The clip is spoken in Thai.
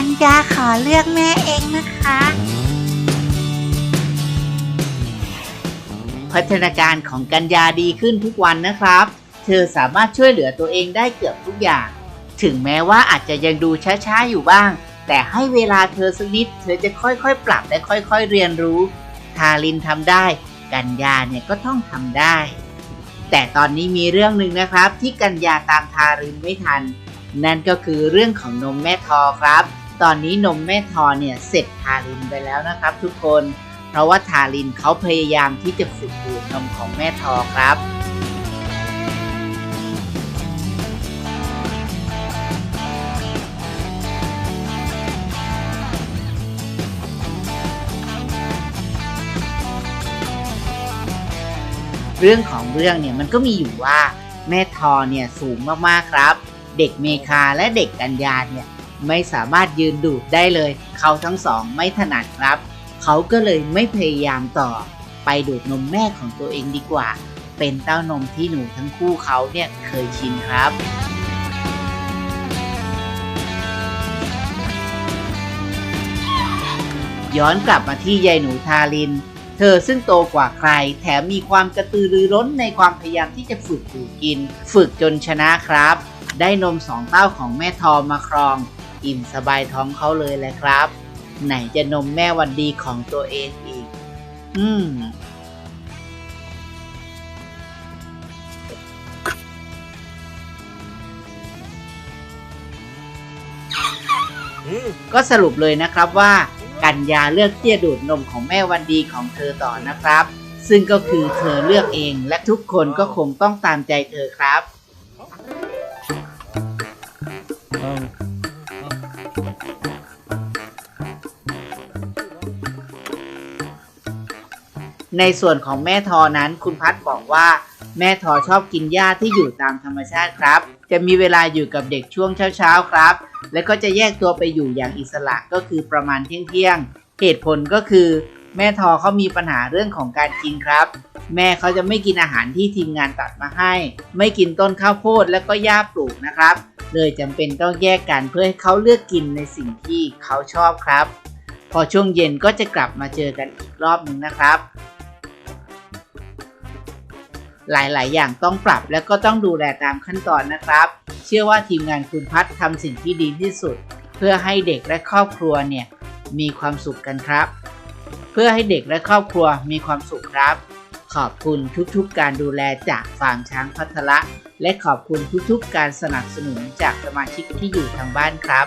ัญาขอเลือกแม่เองนะคะ พัฒนาการของกัญญาดีขึ้นทุกวันนะครับ เธอสามารถช่วยเหลือตัวเองได้เกือบทุกอย่าง ถึงแม้ว่าอาจจะยังดูช้าๆอยู่บ้าง แต่ให้เวลาเธอสักนิด เธอจะค่อยๆ ปรับและค่อยๆ เรียนรู้ ทารินทำได้ กัญญาเนี่ยก็ต้องทำได้ แต่ตอนนี้มีเรื่องหนึ่งนะครับ ที่กัญญาตามทารินไม่ทันนั่นก็คือเรื่องของนมแม่ทอครับ ตอนนี้นมแม่ทอเนี่ยเสร็จทารินไปแล้วนะครับ ทุกคน เพราะว่าทารินเขาพยายามที่จะฝึกดูดนมของแม่ทอครับเรื่องของเรื่องเนี่ยมันก็มีอยู่ว่าแม่ทอเนี่ยสูงมากๆครับ เด็กเมคาและเด็กกัญญาเนี่ย ไม่สามารถยืนดูดได้เลย เขาทั้งสองไม่ถนัดครับ เขาก็เลยไม่พยายามต่อ ไปดูดนมแม่ของตัวเองดีกว่า เป็นเต้านมที่หนูทั้งคู่เขาเนี่ยเคยชินครับย้อนกลับมาที่ยายหนูทาริน เธอซึ่งโตกว่าใคร แถมมีความกระตือรือร้นในความพยายามที่จะฝึกดูดกิน ฝึกจนชนะครับ ได้นมสองเต้าของแม่ทอมาครอง อิ่มสบายท้องเขาเลยแหละครับ ไหนจะนมแม่วันดีของตัวเองอีก อืมก็สรุปเลยนะครับว่ากัญญาเลือกที่จะดูดนมของแม่วันดีของเธอต่อนะครับ ซึ่งก็คือเธอเลือกเองและทุกคนก็คงต้องตามใจเธอครับ ในส่วนของแม่ทอนั้นคุณพัดบอกว่า แม่ทอชอบกินหญ้าที่อยู่ตามธรรมชาติครับ จะมีเวลาอยู่กับเด็กช่วงเช้าๆครับ แล้วก็จะแยกตัวไปอยู่อย่างอิสระก็คือประมาณเที่ยงๆเหตุผลก็คือ แม่ทอเขามีปัญหาเรื่องของการกินครับ แม่เขาจะไม่กินอาหารที่ทีมงานตัดมาให้ ไม่กินต้นข้าวโพดและก็หญ้าปลูกนะครับ เลยจำเป็นต้องแยกกันเพื่อให้เขาเลือกกินในสิ่งที่เขาชอบครับ พอช่วงเย็นก็จะกลับมาเจอกันอีกรอบหนึ่งนะครับ หลาย ๆ อย่างต้องปรับและก็ต้องดูแลตามขั้นตอนนะครับ เชื่อว่าทีมงานคุณพัฒทำสิ่งที่ดีที่สุด เพื่อให้เด็กและครอบครัวเนี่ยมีความสุขกันครับ เพื่อให้เด็กและครอบครัวมีความสุขครับ ขอบคุณทุก ๆ การดูแลจากฟาร์มช้างพัทละและขอบคุณทุกๆ การสนับสนุนจากสมาชิกที่อยู่ทางบ้านครับ